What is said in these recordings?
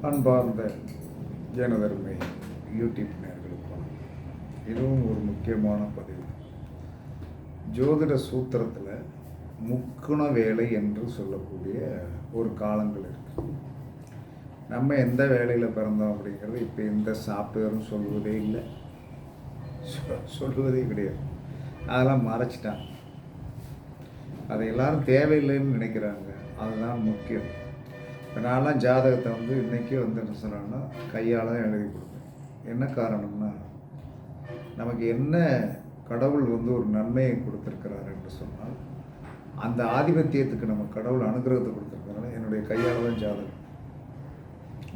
அன்பார்ந்த ஜனதர்மை யூடியூப் நேர்களுக்கும் இதுவும் ஒரு முக்கியமான பதிவு. ஜோதிட சூத்திரத்தில் முக்குண வேலை என்று சொல்லக்கூடிய ஒரு காலங்கள் இருக்கு. நம்ம எந்த வேலையில் பிறந்தோம் அப்படிங்கிறது இப்போ எந்த சாப்ட்வேரும் சொல்வதே இல்லை. சொல்வதே கிடையாது. அதெல்லாம் மறைச்சிட்டாங்க. அதை எல்லாரும் தேவையில்லைன்னு நினைக்கிறாங்க. அதுதான் முக்கியம். இப்போ நான்லாம் ஜாதகத்தை வந்து இன்றைக்கி வந்து என்ன சொல்கிறேன்னா கையால் தான் எழுதி கொடுப்பேன். என்ன காரணம்னா நமக்கு என்ன கடவுள் வந்து ஒரு நன்மையை கொடுத்துருக்கிறார் என்று சொன்னால் அந்த ஆதிபத்தியத்துக்கு நம்ம கடவுள் அனுகிரகத்தை கொடுத்துருக்காரு என்னுடைய கையால் தான் ஜாதகம்.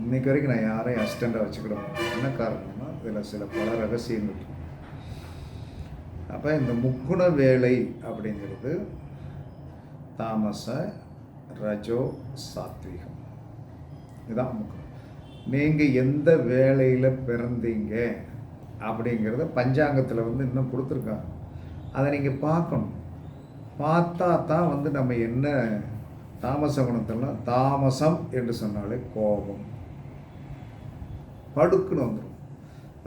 இன்னைக்கு வரைக்கும் நான் யாரையும் அசிஸ்டண்ட்டாக வச்சுக்கிட என்ன காரணம்னா இதில் சில பல ரகசியங்கள். அப்போ இந்த முக்குண வேலை அப்படிங்கிறது தாமச ரஜோ சாத்விகம். இதுதான் முக்கியம் நீங்கள் எந்த வேலையில் பிறந்தீங்க அப்படிங்கிறத பஞ்சாங்கத்தில் வந்து இன்னும் கொடுத்துருக்காங்க. அதை நீங்கள் பார்க்கணும். பார்த்தா தான் வந்து நம்ம என்ன தாமச குணத்தெல்லாம் தாமசம் என்று சொன்னாலே கோபம். படுக்குன்னு வந்துடும்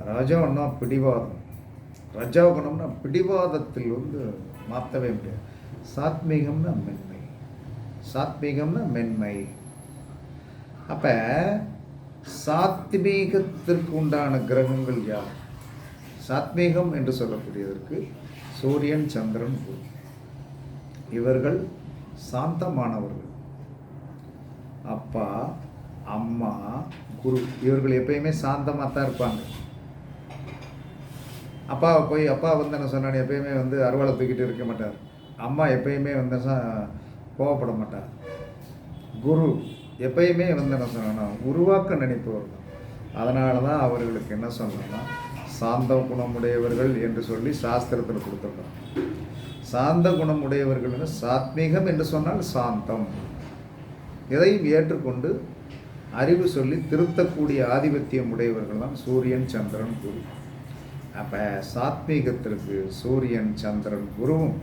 ரஜோன்னா பிடிவாதம். ரஜோகுணம்னா பிடிவாதத்தில் வந்து மாற்றவே முடியாது. சாத்மீகம்னா சாத்வீகம்னா மென்மை. அப்போ சாத்மீகத்திற்கு உண்டான கிரகங்கள் யார்? சாத்மீகம் என்று சொல்லக்கூடியதற்கு சூரியன் சந்திரன் குரு இவர்கள் சாந்தமானவர்கள். அப்பா அம்மா குரு இவர்கள் எப்பயுமே சாந்தமாக தான் இருப்பாங்க. அப்பாவை போய் அப்பா வந்து என்ன சொன்னான்னு எப்பயுமே வந்து அறுவாலை தூக்கிட்டு இருக்க மாட்டார். அம்மா எப்பயுமே வந்து சா கோவப்பட மாட்டார் குரு எப்பயுமே வந்து என்ன சொல்லணும்னா உருவாக்க நினைப்பவர் தான். அதனால தான் அவர்களுக்கு என்ன சொல்லணும்னா சாந்த குணமுடையவர்கள் என்று சொல்லி சாஸ்திரத்தில் கொடுத்துருக்கோம் சாந்த குணமுடையவர்கள் சாத்மீகம் என்று சொன்னால் சாந்தம். எதையும் ஏற்றுக்கொண்டு அறிவு சொல்லி திருத்தக்கூடிய ஆதிபத்தியம் உடையவர்கள் தான் சூரியன் சந்திரன் குரு. அப்போ சாத்மீகத்திற்கு சூரியன் சந்திரன் குருவும்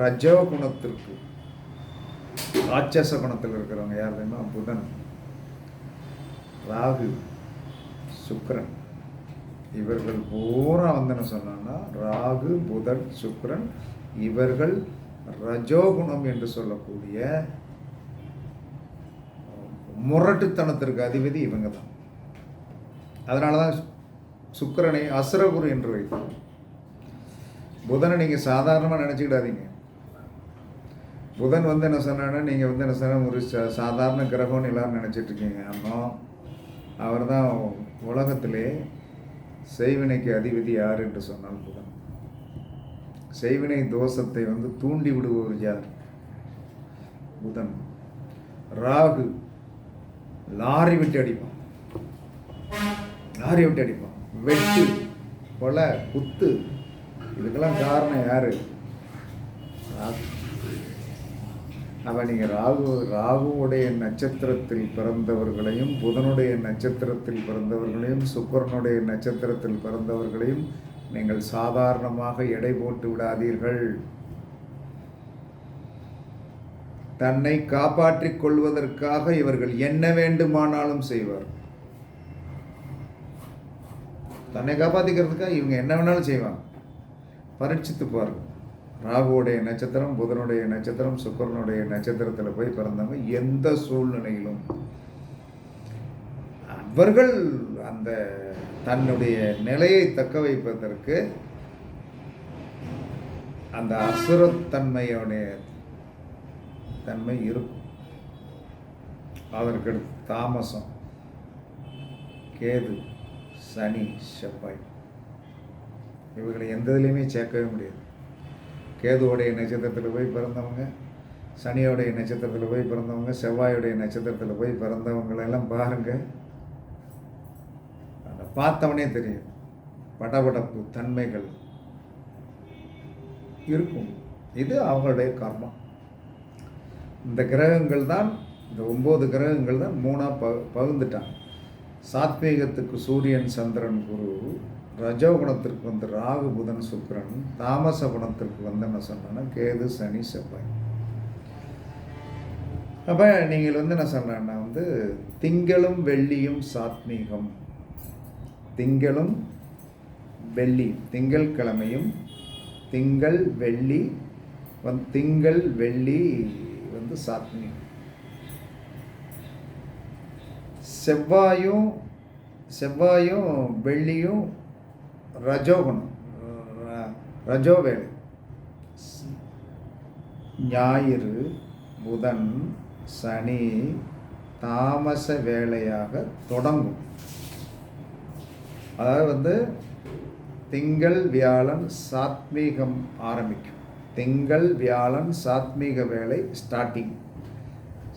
ரஜோ குணத்திற்கு ராட்சச குணத்தில் இருக்கிறவங்க யார் தெரியுமா? புதன். ராகு சுக்கரன். இவர்கள் பூரா வந்து என்ன சொன்னான்னா ராகு புதன் சுக்கரன் இவர்கள் ரஜோகுணம் என்று சொல்லக்கூடிய முரட்டுத்தனத்திற்கு அதிபதி இவங்க தான். அதனால தான் சுக்கரனை அசுரகுரு என்று வைத்தார் புதனை நீங்கள் சாதாரணமாக நினச்சிக்கிடாதீங்க. புதன் வந்து என்ன சொன்னான்னா நீங்கள் வந்து என்ன சொன்ன ஒரு சா- சாதாரண கிரகம்னு எல்லாரும் நினச்சிட்டு இருக்கீங்க. ஆனால் அவர் தான் உலகத்திலே செய்வினைக்கு அதிபதி யார் என்று சொன்னால் புதன். செய்வினை தோஷத்தை வந்து தூண்டி விடுபவர் யார்? புதன். ராகு லாரி விட்டு அடிப்பான். லாரி விட்டு அடிப்பான். வெட்டு கொலை குத்து. இதுக்கெல்லாம் காரணம் யாரு? ராகு. அப்ப நீங்கள் ராகு ராகுவுடைய நட்சத்திரத்தில் பிறந்தவர்களையும் புதனுடைய நட்சத்திரத்தில் பிறந்தவர்களையும் சுக்கரனுடைய நட்சத்திரத்தில் பிறந்தவர்களையும் நீங்கள் சாதாரணமாக எடை போட்டு விடாதீர்கள். தன்னை காப்பாற்றிக் கொள்வதற்காக இவர்கள் என்ன வேண்டுமானாலும் செய்வார். தன்னை காப்பாற்றிக்கிறதுக்காக இவங்க என்ன வேணாலும் செய்வாங்க. பரீட்சித்து பாருங்கள் ராகுவுடைய நட்சத்திரம் புதனுடைய நட்சத்திரம் சுக்கிரனுடைய நட்சத்திரத்தில் போய் பிறந்தவங்க எந்த சூழ்நிலையிலும் அவர்கள் அந்த தன்னுடைய நிலையை தக்க வைப்பதற்கு அந்த அசுரத்தன்மையுடைய தன்மை இருக்கும். அதற்கு தாமசம் கேது சனி செவ்வாய். இவர்களை எந்த இதுலேயுமே சேர்க்கவே முடியாது. கேதுவோடைய நட்சத்திரத்தில் போய் பிறந்தவங்க சனியோடைய நட்சத்திரத்தில் போய் பிறந்தவங்க செவ்வாயுடைய நட்சத்திரத்தில் போய் பிறந்தவங்களெல்லாம் பாருங்கள் அதை பார்த்தவனே தெரியும். படபடப்பு தன்மைகள் இருக்கும். இது அவங்களுடைய கர்மம் இந்த கிரகங்கள் தான் இந்த ஒம்பது கிரகங்கள் தான் மூணாக ப பகுந்துட்டான் சாத்வீகத்துக்கு சூரியன் சந்திரன் குரு ரஜோ குணத்திற்கு வந்து ராகு புதன் சுக்கிரன் தாமச குணத்திற்கு வந்து என்ன சொன்னேன்னா கேது சனி செவ்வாய். அப்போ நீங்கள் வந்து என்ன சொல்கிறேன்னா வந்து திங்களும் வெள்ளியும் சாத்மீகம். திங்களும் வெள்ளி திங்கள் கிழமையும் திங்கள் வெள்ளி வந் திங்கள் வெள்ளி வந்து சாத்மீகம். செவ்வாயும் செவ்வாயும் வெள்ளியும் ரஜோகுணம். ரஜோ வேலை ஞாயிறு புதன் சனி தாமச வேலையாக தொடங்கும். அதாவது வந்து திங்கள் வியாழன் சாத்மீகம் ஆரம்பிக்கும். திங்கள் வியாழன் சாத்மீக வேலை ஸ்டார்டிங்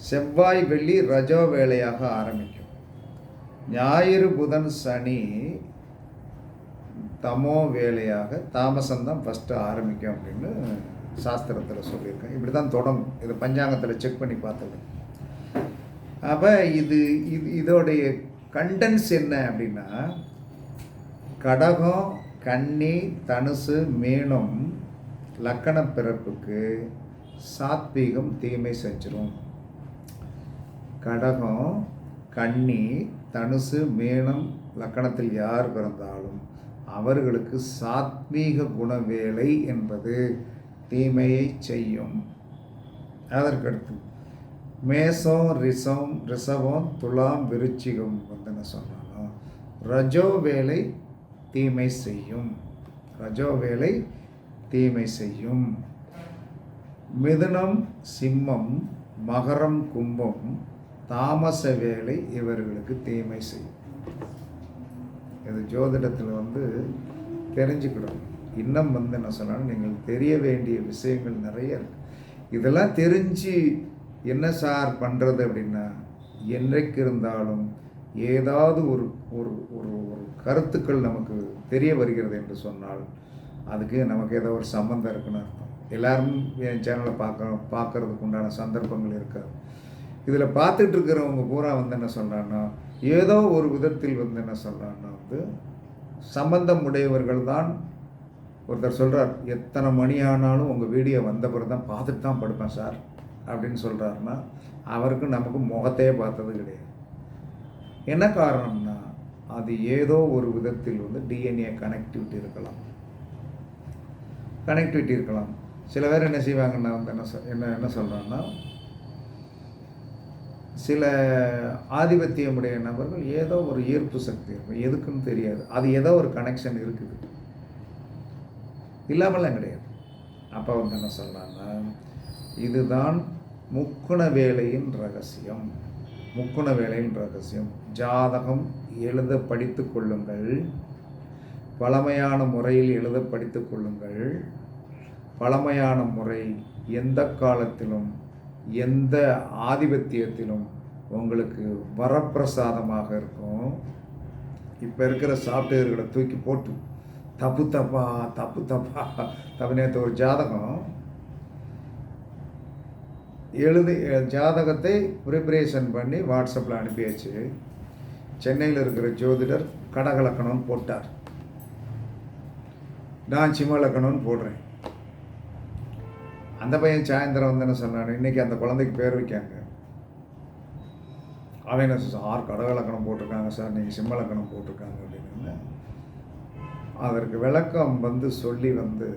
செவ்வாய் வெள்ளி ரஜோ வேலையாக ஆரம்பிக்கும். ஞாயிறு புதன் சனி தமோ வேலையாக தாமசம்தான் ஃபஸ்ட்டு ஆரம்பிக்கும் அப்படின்னு சாஸ்திரத்தில் சொல்லியிருக்கேன் இப்படி தான் தொடங்கும். இது பஞ்சாங்கத்தில் செக் பண்ணி பார்த்தது. அப்போ இது இது இதோடைய கண்டென்ஸ் என்ன அப்படின்னா கடகம் கன்னி தனுசு மீனம் லக்கண பிறப்புக்கு சாத்வீகம் தீமை செஞ்சிடும் கடகம் கன்னி தனுசு மீனம் லக்கணத்தில் யார் பிறந்தாலும் அவர்களுக்கு சாத்வீக குணவேலை என்பது தீமையை செய்யும். அதற்கடுத்து மேசம் ரிசம் ரிசவம் துலாம் விருச்சிகம் வந்து என்ன சொன்னாலும் ரஜோ வேலை தீமை செய்யும். ரஜோ வேலை தீமை செய்யும். மிதுனம் சிம்மம் மகரம் கும்பம் தாமச வேலை இவர்களுக்கு தீமை செய்யும். இது ஜோதிடத்தில் வந்து தெரிஞ்சுக்கிடும் இன்னும் வந்து என்ன சொன்னாலும் நீங்கள் தெரிய வேண்டிய விஷயங்கள் நிறைய இருக்குது இதெல்லாம் தெரிஞ்சு என்ன சார் பண்ணுறது அப்படின்னா என்றைக்கு இருந்தாலும் ஏதாவது ஒரு ஒரு ஒரு ஒரு கருத்துக்கள் நமக்கு தெரிய வருகிறது என்று சொன்னால் அதுக்கு நமக்கு ஏதோ ஒரு சம்மந்தம் இருக்குன்னு அர்த்தம். எல்லோரும் என் சேனலை பார்க்க பார்க்கறதுக்கு உண்டான சந்தர்ப்பங்கள் இருக்காது. இதில் பார்த்துட்டு இருக்கிறவங்க பூரா வந்து என்ன சொல்கிறான்னா ஏதோ ஒரு விதத்தில் வந்து என்ன சொல்கிறான்னா வந்து சம்பந்தம் உடையவர்கள் தான் ஒருத்தர் சொல்கிறார் எத்தனை மணி ஆனாலும் உங்கள் வீடியோ வந்த பிறகு தான் பார்த்துட்டு தான் படுப்பேன் சார் அப்படின்னு சொல்கிறாருன்னா அவருக்கு நமக்கு முகத்தையே பார்த்தது கிடையாது. என்ன காரணம்னா அது ஏதோ ஒரு விதத்தில் வந்து டிஎன்ஏ கனெக்டிவிட்டி இருக்கலாம். கனெக்டிவிட்டி இருக்கலாம். சில பேர் என்ன செய்வாங்கன்னா வந்து என்ன சொல் என்ன என்ன சொல்கிறாங்கன்னா சில ஆதிபத்தியமுடைய நபர்கள் ஏதோ ஒரு ஈர்ப்பு சக்தி இருக்கும். எதுக்குன்னு தெரியாது. அது ஏதோ ஒரு கனெக்ஷன் இருக்குது. இல்லாமலாம் கிடையாது. அப்போ வந்து என்ன சொல்லலாம்னா இதுதான் முக்குண வேலையின் ரகசியம். முக்குண வேலையின் ரகசியம். ஜாதகம் எழுத படித்து கொள்ளுங்கள். பழமையான முறையில் எழுத படித்து கொள்ளுங்கள். பழமையான முறை எந்த காலத்திலும் எந்த ஆதிபத்தியத்திலும் உங்களுக்கு வரப்பிரசாதமாக இருக்கும். இப்போ இருக்கிற சாஃப்ட்வேர்களை தூக்கி போட்டு தப்பு தப்பா தப்பு தப்பா தப்பு நேற்று ஒரு ஜாதகம். எழுதி ஜாதகத்தை ப்ரிப்பரேஷன் பண்ணி வாட்ஸ்அப்பில் அனுப்பியாச்சு. சென்னையில் இருக்கிற ஜோதிடர் கடகலக்கணம்னு போட்டார். நான் சிம்மலக்கணம்னு போடுறேன். அந்த பையன் சாயந்தரம் வந்து என்ன சொன்னான். இன்றைக்கி அந்த குழந்தைக்கு பேர் வைக்காங்க. அவன் என்ன சார் சார் கடகலக்கணம் போட்டிருக்காங்க சார். நீங்கள் சிம்மலக்கணம் போட்டிருக்காங்க. அப்படின்னு. அதற்கு விளக்கம் வந்து சொல்லி வந்து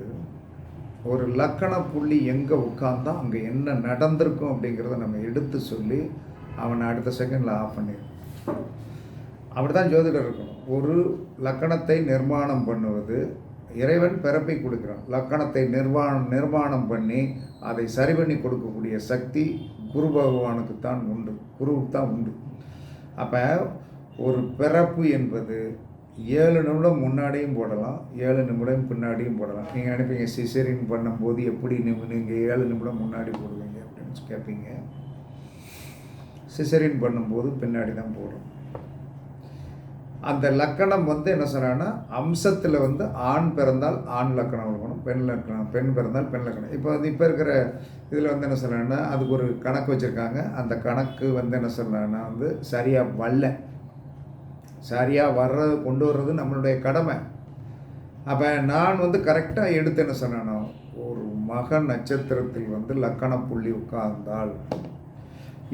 ஒரு லக்கண புள்ளி எங்கே உட்காந்தா அங்கே என்ன நடந்திருக்கும்? அப்படிங்கிறத நம்ம எடுத்து சொல்லி அவனை அடுத்த செகண்டில் ஆஃப் பண்ணிடுவோம் அப்படி தான் ஜோதிடர் இருக்கணும். ஒரு லக்கணத்தை நிர்மாணம் பண்ணுவது இறைவன் பிறப்பை கொடுக்கிறான். லக்கணத்தை நிர்வாணம் நிர்மாணம் பண்ணி அதை சரி பண்ணி கொடுக்கக்கூடிய சக்தி குரு பகவானுக்கு தான் உண்டு. குருவுக்கு தான் உண்டு. அப்போ ஒரு பிறப்பு என்பது ஏழு நிமிடம் முன்னாடியும் போடலாம் ஏழு நிமிடம் பின்னாடியும் போடலாம். நீங்கள் நினைப்பீங்க சிசரின் பண்ணும்போது எப்படி நீங்கள் ஏழு நிமிடம் முன்னாடி போடுவீங்க அப்படின்னு கேட்பீங்க சிசரின் பண்ணும்போது பின்னாடி தான் போடுறோம் அந்த லக்கணம் வந்து என்ன சொல்கிறாங்கன்னா அம்சத்தில் வந்து ஆண் பிறந்தால் ஆண் லக்கணம் இருக்கணும் பெண் லக்கணம் பெண் பிறந்தால் பெண் லக்கணம். இப்போ வந்து இப்போ இருக்கிற இதில் வந்து என்ன சொல்கிறாங்கன்னா அதுக்கு ஒரு கணக்கு வச்சுருக்காங்க. அந்த கணக்கு வந்து என்ன சொல்கிறாங்கன்னா வந்து சரியாக வரல. சரியாக வர்றது கொண்டு வர்றது நம்மளுடைய கடமை. அப்போ நான் வந்து கரெக்டாக எடுத்து என்ன சொன்னேன்னா ஒரு மக நட்சத்திரத்தில் வந்து லக்கண புள்ளி உட்கார்ந்தால்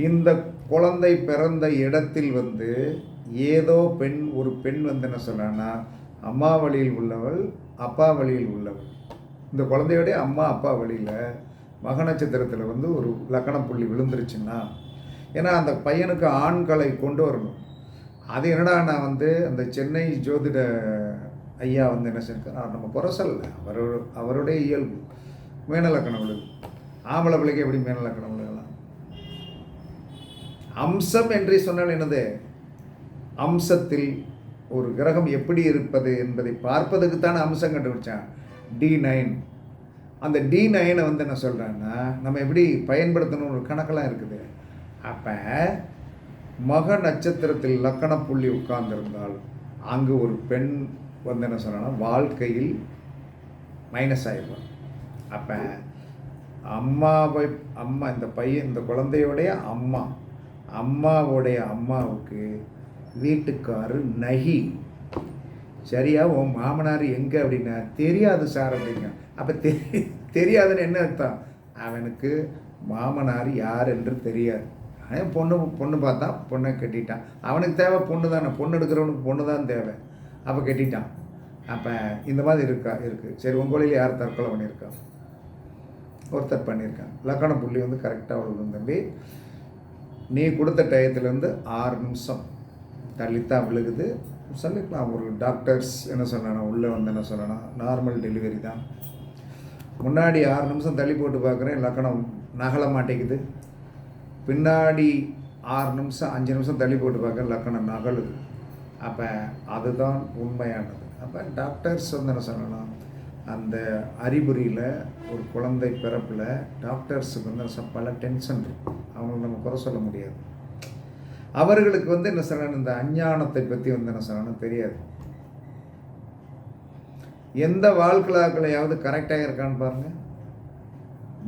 இந்த குழந்தை பிறந்த இடத்தில் வந்து ஏதோ பெண் ஒரு பெண் வந்து என்ன சொன்னான்னா அம்மா வழியில் உள்ளவள் அப்பா வழியில் உள்ளவள். இந்த குழந்தையோடைய அம்மா அப்பா வழியில் மக நட்சத்திரத்தில் வந்து ஒரு லக்கண புள்ளி விழுந்துருச்சுன்னா ஏன்னா அந்த பையனுக்கு ஆண்களை கொண்டு வரணும். அது என்னடா நான் வந்து அந்த சென்னை ஜோதிட ஐயா வந்து என்ன செஞ்சிருக்காரு? நம்ம குறை சொல்லலை அவர் அவருடைய இயல்பு. மேனலக்கணம் விழுது ஆம்பளை பிள்ளைக்கு எப்படி மேனலக்கணம் விழுகலாம் அம்சம் என்று சொன்னால் என்னது? அம்சத்தில் ஒரு கிரகம் எப்படி இருப்பது என்பதை பார்ப்பதுக்குத்தான அம்சம் கண்டுபிடிச்சான். டி நைன் அந்த டி நைனை வந்து என்ன சொல்கிறேன்னா நம்ம எப்படி பயன்படுத்தணும் ஒரு கணக்கெல்லாம் இருக்குது. அப்போ மக நட்சத்திரத்தில் லக்கண புள்ளி உட்கார்ந்திருந்தால் அங்கு ஒரு பெண் வந்து என்ன சொன்னா வாழ்க்கையில் மைனஸ் ஆயிடுவான் அப்போ அம்மாவை அம்மா இந்த பையன் இந்த குழந்தையோடைய அம்மா அம்மாவுடைய அம்மாவுக்கு வீட்டுக்காரர் நகி. சரியா உன் மாமனார் எங்கே அப்படின்னா தெரியாது சார் அப்படிங்க. அப்போ தெரி தெரியாதுன்னு என்ன அர்த்தம்? அவனுக்கு மாமனார் யார் என்று தெரியாது. அவன் பொண்ணு பொண்ணு பார்த்தா பொண்ணை கட்டிட்டான். அவனுக்கு தேவை பொண்ணு தானே. பொண்ணு எடுக்கிறவனுக்கு பொண்ணு தான் தேவை. அப்போ கட்டிட்டான். அப்போ இந்த மாதிரி இருக்கா இருக்குது சரி உங்களில் யார் தற்கொலை பண்ணியிருக்கா? ஒருத்தர் பண்ணியிருக்கான் லக்கண புள்ளி வந்து கரெக்டாக விழுகும் தம்பி. நீ கொடுத்த டயத்துலேருந்து ஆறு நிமிஷம். தள்ளித்தான் விழுகுது. சொல்லிக்கலாம் ஒரு டாக்டர்ஸ் என்ன சொல்லணும் உள்ளே வந்து என்ன சொல்லணும் நார்மல் டெலிவரி தான். முன்னாடி ஆறு நிமிஷம் தள்ளி போட்டு பார்க்குறேன் லக்கணம் நகல மாட்டேங்குது. பின்னாடி ஆறு நிமிஷம் அஞ்சு நிமிஷம் தள்ளி போட்டு பார்க்குறேன் லக்கணம் நகலுது. அப்போ அதுதான் உண்மையானது. அப்போ டாக்டர்ஸ் வந்து என்ன சொல்லணும் அந்த அறிகுறியில் ஒரு குழந்தை பிறப்பில் டாக்டர்ஸுக்கு வந்து பல டென்ஷன் இருக்கும் அவங்களுக்கு நம்ம குறை சொல்ல முடியாது. அவர்களுக்கு வந்து என்ன சொல்லணும்? இந்த அஞ்ஞானத்தை பற்றி வந்து என்ன சொல்லணும்? தெரியாது. எந்த வாழ்க்கலாக்களையாவது கரெக்டாக இருக்கான்னு பாருங்கள்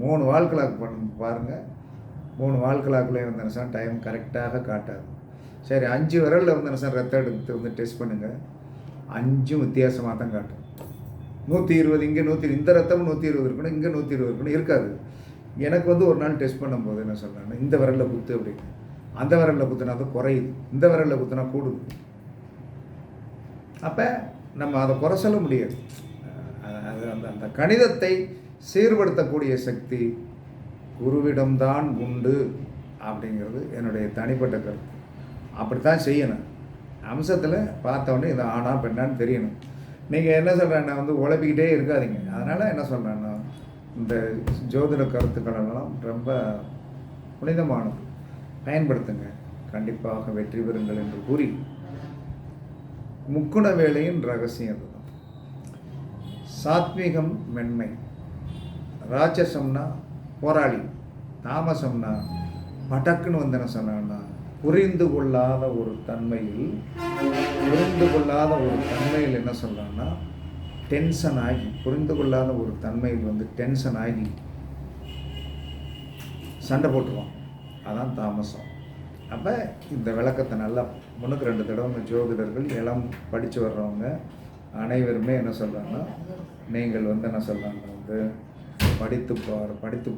மூணு வாழ்க்கலாக்கு பண்ண பாருங்கள் மூணு வாழ்க்கலாக்குலேயே வந்து என்ன டைம் கரெக்டாக காட்டாது. சரி அஞ்சு விரலில் வந்து என்ன சார் ரத்தம் எடுத்து வந்து டெஸ்ட் பண்ணுங்கள் அஞ்சும் வித்தியாசமாக தான் காட்டும். நூற்றி இருபது இங்கே நூற்றி இந்த ரத்தம் நூற்றி இருபது இருக்கணும் இங்கே நூற்றி இருபது இருக்கணும் இருக்காது. எனக்கு வந்து ஒரு நாள் டெஸ்ட் பண்ணும்போது என்ன சொல்கிறேன்னா இந்த விரலில் குத்து அப்படின்னு. அந்த விரலில் குத்துனா அது குறையுது. இந்த விரலில் குத்துனா கூடுது. அப்போ நம்ம அதை குறை சொல்ல முடியாது. அது அந்த அந்த கணிதத்தை சீர்படுத்தக்கூடிய சக்தி குருவிடம்தான் உண்டு அப்படிங்கிறது என்னுடைய தனிப்பட்ட கருத்து. அப்படித்தான் செய்யணும். அம்சத்தில் பார்த்தோன்னே இது ஆனா பெண்ணான்னு தெரியணும். நீங்கள் என்ன சொல்கிறேன்னா வந்து உழப்பிக்கிட்டே இருக்காதீங்க. அதனால் என்ன சொல்கிறேன்னா இந்த ஜோதிட கருத்துக்கள் எல்லாம் ரொம்ப புனிதமானது. பயன்படுத்துங்க. கண்டிப்பாக வெற்றி பெறுங்கள் என்று கூறி முக்குண வேலையின் ரகசியம் அதுதான். சாத்வீகம் மென்மை. ராட்சசம்னா போராளி தாமசம்னா படக்குன்னு வந்து என்ன சொன்னான்னா புரிந்து கொள்ளாத ஒரு தன்மையில் புரிந்து கொள்ளாத ஒரு தன்மையில் என்ன சொல்கிறான்னா டென்ஷன் ஆகி புரிந்து கொள்ளாத ஒரு தன்மையில் வந்து டென்ஷன் ஆகி சண்டை போட்டுருவான். அதான் தாமசம். அப்போ இந்த விளக்கத்தை நல்லா முன்னுக்கு ரெண்டு தடவை ஜோதிடர்கள் இளம் படித்து வர்றவங்க அனைவருமே என்ன சொல்கிறாங்கன்னா நீங்கள் வந்து என்ன சொல்கிறாங்க வந்து படித்து பார் படித்து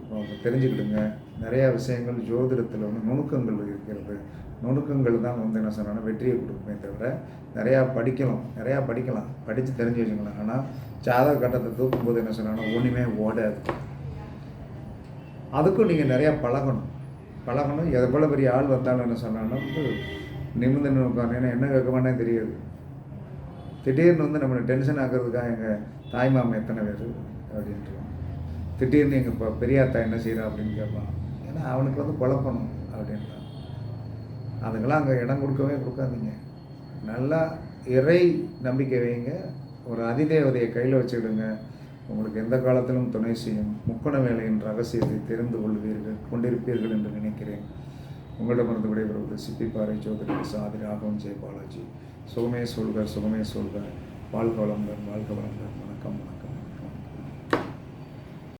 தெரிஞ்சுக்கிடுங்க. நிறையா விஷயங்கள் ஜோதிடத்தில் வந்து நுணுக்கங்கள் இருக்கிறது. நுணுக்கங்கள் தான் வந்து என்ன சொல்கிறாங்கன்னா வெற்றியை கொடுக்குமே தவிர நிறையா படிக்கலாம் நிறையா படிக்கலாம். படித்து தெரிஞ்சு வச்சுக்கலாம் ஆனால் ஜாதக கட்டத்தை தூக்கும்போது என்ன சொல்கிறாங்கன்னா ஒன்றுமே ஓடாது. அதுக்கும் நீங்கள் நிறையா பழகணும். பழகணும். எவ்வளோ பெரிய ஆள் வந்தாலும் என்ன சொன்னாலும் வந்து நிமிர்ந்து உட்காந்து ஏன்னா என்ன கேட்கமானே தெரியாது. திடீர்னு வந்து நம்மளை டென்ஷன் ஆக்குறதுக்காக எங்கள் தாய் மாமன் எத்தனை பேர் அப்படின்ட்டு திடீர்னு எங்கள் இப்போ பெரியாத்தா என்ன செய்கிறா அப்படின்னு கேட்பான். ஏன்னா அவனுக்கு வந்து குழப்பணும் அப்படின்றான். அதுக்கெல்லாம் அங்கே இடம் கொடுக்கவே கொடுக்காதீங்க. நல்லா இறை நம்பிக்கை வைங்க. ஒரு அதிதேவதையை கையில் வச்சுக்கிடுங்க. உங்களுக்கு எந்த காலத்திலும் துணை செய்யும் முக்கண வேலையின் ரகசியத்தை தெரிந்து கொள்வீர்கள் கொண்டிருப்பீர்கள் என்று நினைக்கிறேன். உங்களிடமிருந்து விடைபெறுவது சிப்பிப்பாறை ஜோதிடர் சாதி ராகவன் ஜெய பாலாஜி சுகமே சொல்க சுகமே சொல்க. வாழ்க வளங்கள் வாழ்க வளங்கள் வணக்கம் வணக்கம்.